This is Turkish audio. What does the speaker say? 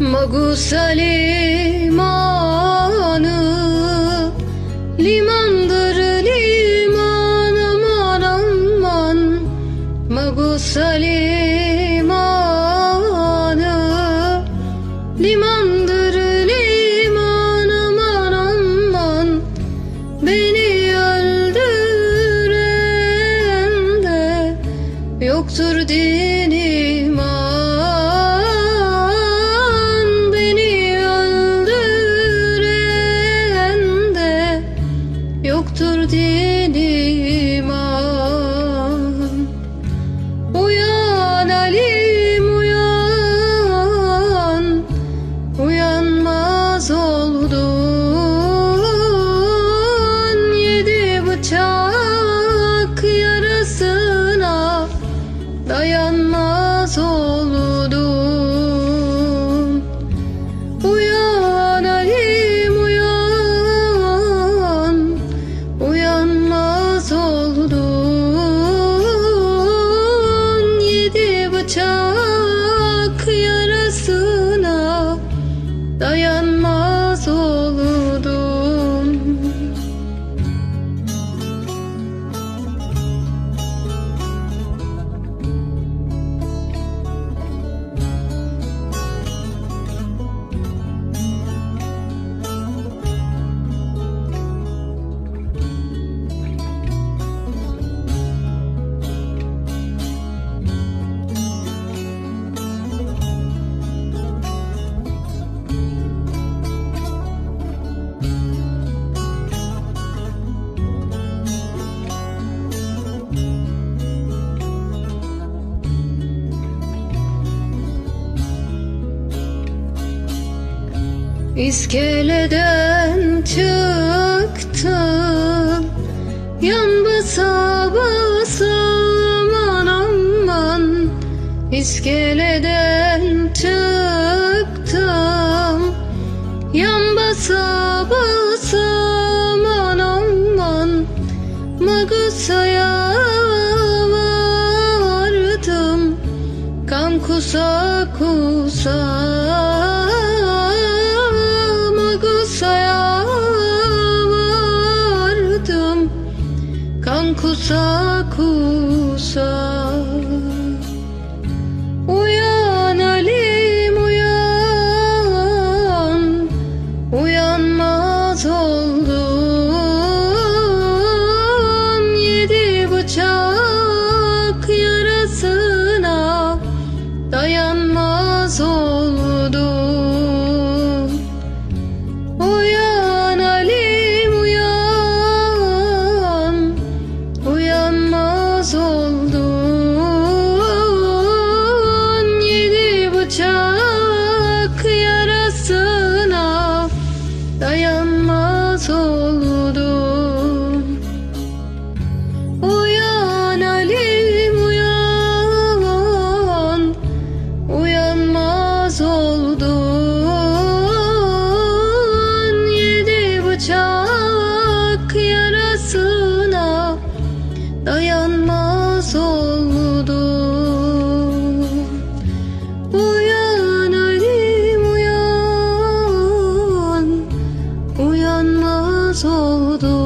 Magusa limanı Limandır liman aman aman. Magusa limanı Limandır liman aman aman. Beni öldüren de Yoktur din did İskeleden çıktım. Yan basa basa aman aman İskeleden çıktım. Yan basa basa aman aman Magusa'ya vardım. Kan kusa kusa kusa kusa. Uyan Alim uyan. Uyanmaz oldum. Yedi bıçak yarasına Dayanmaz oldum oldu